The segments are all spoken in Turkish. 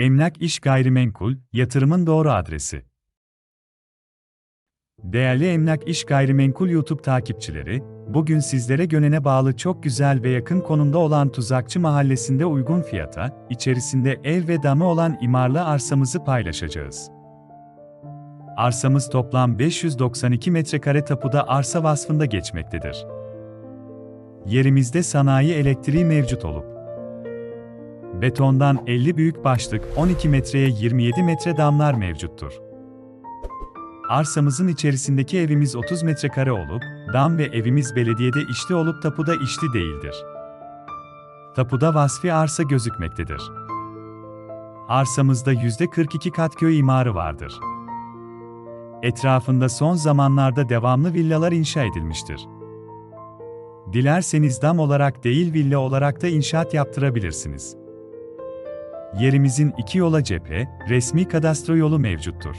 Emlak İş Gayrimenkul, yatırımın doğru adresi. Değerli Emlak İş Gayrimenkul YouTube takipçileri, bugün sizlere Gönen'e bağlı çok güzel ve yakın konumda olan Tuzakçı Mahallesi'nde uygun fiyata, içerisinde ev ve damı olan imarlı arsamızı paylaşacağız. Arsamız toplam 592 metrekare tapuda arsa vasfında geçmektedir. Yerimizde sanayi elektriği mevcut olup, betondan 50 büyük başlık 12 metreye 27 metre damlar mevcuttur. Arsamızın içerisindeki evimiz 30 metrekare olup, dam ve evimiz belediyede işli olup tapuda işli değildir. Tapuda vasfi arsa gözükmektedir. Arsamızda %42 kat köy imarı vardır. Etrafında son zamanlarda devamlı villalar inşa edilmiştir. Dilerseniz dam olarak değil villa olarak da inşaat yaptırabilirsiniz. Yerimizin iki yola cephe, resmi kadastro yolu mevcuttur.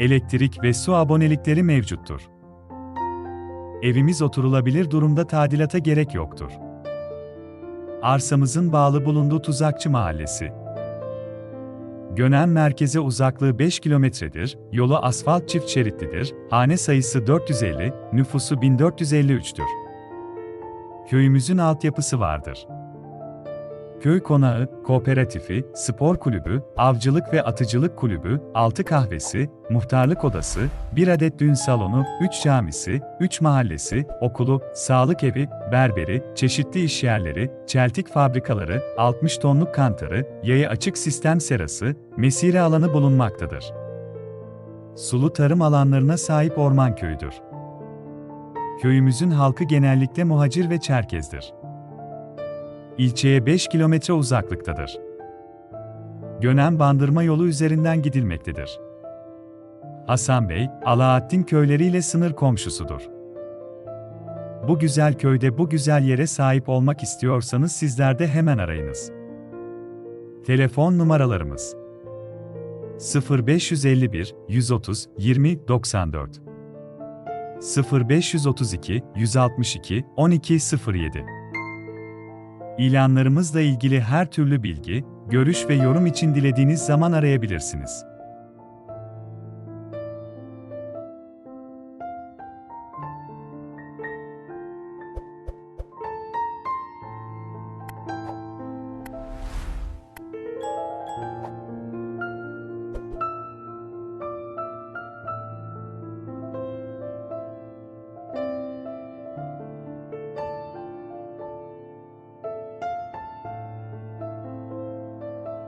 Elektrik ve su abonelikleri mevcuttur. Evimiz oturulabilir durumda tadilata gerek yoktur. Arsamızın bağlı bulunduğu Tuzakçı Mahallesi. Gönen merkeze uzaklığı 5 kilometredir, yolu asfalt çift şeritlidir, hane sayısı 450, nüfusu 1453'tür. Köyümüzün altyapısı vardır. Köy konağı, kooperatifi, spor kulübü, avcılık ve atıcılık kulübü, altı kahvesi, muhtarlık odası, bir adet düğün salonu, üç camisi, üç mahallesi, okulu, sağlık evi, berberi, çeşitli işyerleri, çeltik fabrikaları, 60 tonluk kantarı, yaya açık sistem serası, mesire alanı bulunmaktadır. Sulu tarım alanlarına sahip orman köyüdür. Köyümüzün halkı genellikle muhacir ve Çerkez'dir. İlçeye 5 kilometre uzaklıktadır. Gönen Bandırma yolu üzerinden gidilmektedir. Hasan Bey, Alaaddin köyleriyle sınır komşusudur. Bu güzel köyde bu güzel yere sahip olmak istiyorsanız sizler de hemen arayınız. Telefon numaralarımız 0551 130 20 94 0532 162 12 07 İlanlarımızla ilgili her türlü bilgi, görüş ve yorum için dilediğiniz zaman arayabilirsiniz.